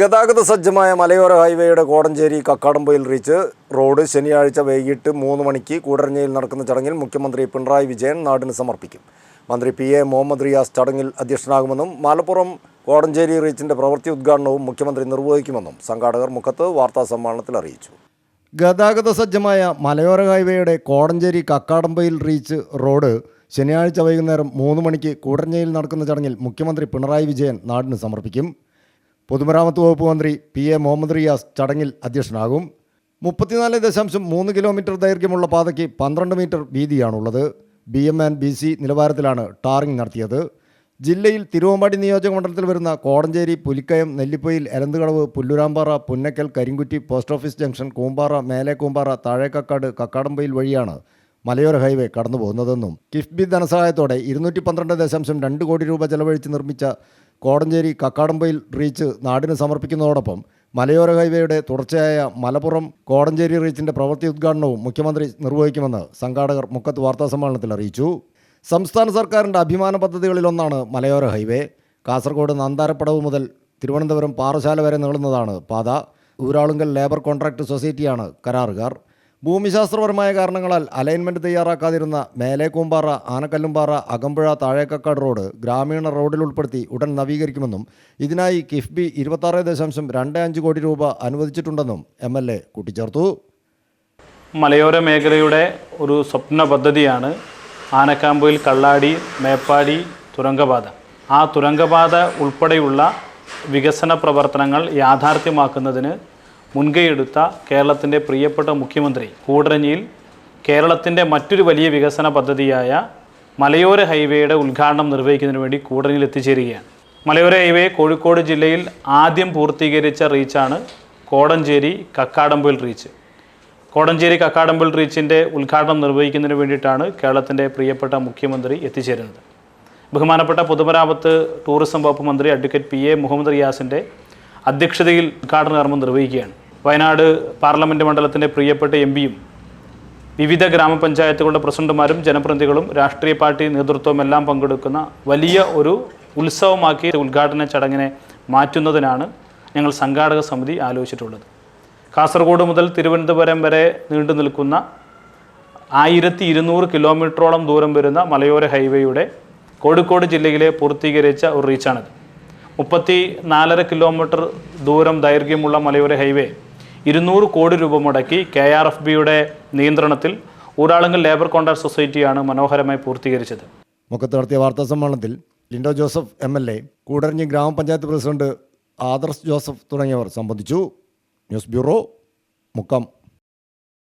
ഗതാഗത സജ്ജമായ മലയോര ഹൈവേയുടെ കോടഞ്ചേരി കക്കാടംപൊയിൽ റീച്ച് റോഡ് ശനിയാഴ്ച വൈകിട്ട് മൂന്ന് മണിക്ക് കൂടരഞ്ഞയിൽ നടക്കുന്ന ചടങ്ങിൽ മുഖ്യമന്ത്രി പിണറായി വിജയൻ നാടിന് സമർപ്പിക്കും. മന്ത്രി പി എ മുഹമ്മദ് റിയാസ് ചടങ്ങിൽ അധ്യക്ഷനാകുമെന്നും മലപ്പുറം കോടഞ്ചേരി റീച്ചിന്റെ പ്രവൃത്തി ഉദ്ഘാടനവും മുഖ്യമന്ത്രി നിർവഹിക്കുമെന്നും സംഘാടകർ മുഖത്ത് വാർത്താ സമ്മേളനത്തിൽ അറിയിച്ചു. ഗതാഗത സജ്ജമായ മലയോര ഹൈവേയുടെ കോടഞ്ചേരി കക്കാടമ്പയിൽ റീച്ച് റോഡ് ശനിയാഴ്ച വൈകുന്നേരം മൂന്ന് മണിക്ക് കൂടരഞ്ഞയിൽ നടക്കുന്ന ചടങ്ങിൽ മുഖ്യമന്ത്രി പിണറായി വിജയൻ നാടിന് സമർപ്പിക്കും. പൊതുമരാമത്ത് വകുപ്പ് മന്ത്രി പി എ മുഹമ്മദ് റിയാസ് ചടങ്ങിൽ അധ്യക്ഷനാകും. മുപ്പത്തിനാല് ദശാംശം മൂന്ന് കിലോമീറ്റർ ദൈർഘ്യമുള്ള പാതയ്ക്ക് പന്ത്രണ്ട് metre വീതിയാണുള്ളത്. B M and B C നിലവാരത്തിലാണ് tarring നടത്തിയത്. ജില്ലയിൽ തിരുവമ്പാടി നിയോജക മണ്ഡലത്തിൽ വരുന്ന Kodanchery Pulikkayam Nellipoyil Elanthukadavu Pullurampara Punnakkal Karinkutty post office junction Koombara മേലെ താഴേക്കക്കാട് കക്കാടമ്പയിൽ വഴിയാണ് മലയോര ഹൈവേ കടന്നുപോകുന്നതെന്നും. കിഫ്ബി ധനസഹായത്തോടെ ഇരുന്നൂറ്റി പന്ത്രണ്ട് ദശാംശം രണ്ട് കോടി രൂപ ചെലവഴിച്ച് നിർമ്മിച്ച കോടഞ്ചേരി കക്കാടമ്പയിൽ റീച്ച് നാടിന് സമർപ്പിക്കുന്നതോടൊപ്പം മലയോര ഹൈവേയുടെ തുടർച്ചയായ മലപ്പുറം കോടഞ്ചേരി റീച്ചിന്റെ പ്രവൃത്തി ഉദ്ഘാടനവും മുഖ്യമന്ത്രി നിർവഹിക്കുമെന്ന് സംഘാടകർ മുക്കത്ത് വാർത്താസമ്മേളനത്തിൽ അറിയിച്ചു. സംസ്ഥാന സർക്കാരിന്റെ അഭിമാന പദ്ധതികളിലൊന്നാണ് മലയോര ഹൈവേ. കാസർഗോഡ് നന്താരപ്പടവ് മുതൽ തിരുവനന്തപുരം പാറശാല വരെ നീളുന്നതാണ് പാത. ഊരാളുങ്കൽ ലേബർ കോൺട്രാക്ട് സൊസൈറ്റിയാണ് കരാറുകാർ. ഭൂമിശാസ്ത്രപരമായ കാരണങ്ങളാൽ അലൈൻമെന്റ് തയ്യാറാക്കാതിരുന്ന മേലേക്കൂമ്പാറ കൂമ്പാറ ആനക്കല്ലുംപാറ അകമ്പുഴ താഴേക്കക്കാട് റോഡ് ഗ്രാമീണ റോഡിൽ ഉൾപ്പെടുത്തി ഉടൻ നവീകരിക്കുമെന്നും ഇതിനായി കിഫ്ബി ഇരുപത്താറ് ദശാംശം രണ്ട് അഞ്ച് കോടി രൂപ അനുവദിച്ചിട്ടുണ്ടെന്നും എം എൽ എ കൂട്ടിച്ചേർത്തു. മലയോര മേഖലയുടെ ഒരു സ്വപ്ന പദ്ധതിയാണ് ആനക്കാമ്പുയിൽ കള്ളാടി മേപ്പാടി തുരങ്കപാത. ആ തുരങ്കപാത ഉൾപ്പെടെയുള്ള വികസന പ്രവർത്തനങ്ങൾ യാഥാർത്ഥ്യമാക്കുന്നതിന് മുൻകൈയെടുത്ത കേരളത്തിന്റെ പ്രിയപ്പെട്ട മുഖ്യമന്ത്രി കൂടരഞ്ഞിയിൽ കേരളത്തിന്റെ മറ്റൊരു വലിയ വികസന പദ്ധതിയായ മലയോര ഹൈവേയുടെ ഉദ്ഘാടനം നിർവഹിക്കുന്നതിന് വേണ്ടി കൂടരഞ്ഞിൽ എത്തിച്ചേരുകയാണ്. മലയോര ഹൈവേ കോഴിക്കോട് ജില്ലയിൽ ആദ്യം പൂർത്തീകരിച്ച റീച്ചാണ് കോടഞ്ചേരി കക്കാടമ്പൽ റീച്ച്. കോടഞ്ചേരി കക്കാടമ്പൽ റീച്ചിന്റെ ഉദ്ഘാടനം നിർവഹിക്കുന്നതിന് വേണ്ടിയിട്ടാണ് കേരളത്തിന്റെ പ്രിയപ്പെട്ട മുഖ്യമന്ത്രി എത്തിച്ചേരുന്നത്. ബഹുമാനപ്പെട്ട പൊതുമരാമത്ത് ടൂറിസം വകുപ്പ് മന്ത്രി അഡ്വക്കേറ്റ് പി എ മുഹമ്മദ് റിയാസിന്റെ അധ്യക്ഷതയിൽ ഉദ്ഘാടന കർമ്മം നിർവഹിക്കുകയാണ്. വയനാട് പാർലമെന്റ് മണ്ഡലത്തിന്റെ പ്രിയപ്പെട്ട എം പിയും വിവിധ ഗ്രാമപഞ്ചായത്തുകളുടെ പ്രസിഡന്റുമാരും ജനപ്രതിനിധികളും രാഷ്ട്രീയ പാർട്ടി നേതൃത്വവും എല്ലാം പങ്കെടുക്കുന്ന വലിയ ഒരു ഉത്സവമാക്കി ഉദ്ഘാടന ചടങ്ങിനെ മാറ്റുന്നതിനാണ് ഞങ്ങൾ സംഘാടക സമിതി ആലോചിച്ചിട്ടുള്ളത്. കാസർഗോഡ് മുതൽ തിരുവനന്തപുരം വരെ നീണ്ടു നിൽക്കുന്ന ആയിരത്തി ഇരുന്നൂറ് കിലോമീറ്ററോളം ദൂരം വരുന്ന മലയോര ഹൈവേയുടെ കോഴിക്കോട് ജില്ലയിലെ പൂർത്തീകരിച്ച ഒരു റീച്ചാണിത്. മുപ്പത്തി നാലര കിലോമീറ്റർ ദൂരം ദൈർഘ്യമുള്ള മലയോര ഹൈവേ ഇരുന്നൂറ് കോടി രൂപ മുടക്കി കെ ആർ എഫ് ബിയുടെ നിയന്ത്രണത്തിൽ ഊരാളുങ്കൽ ലേബർ കോൺട്രാക്ട് സൊസൈറ്റിയാണ് മനോഹരമായി പൂർത്തീകരിച്ചത്. മുഖത്ത് നടത്തിയ വാർത്താ സമ്മേളനത്തിൽ Linto Joseph M L A Koodaranhi grama panchayat president Adarsh Joseph തുടങ്ങിയവർ സംബന്ധിച്ചു. News bureau Mukkam.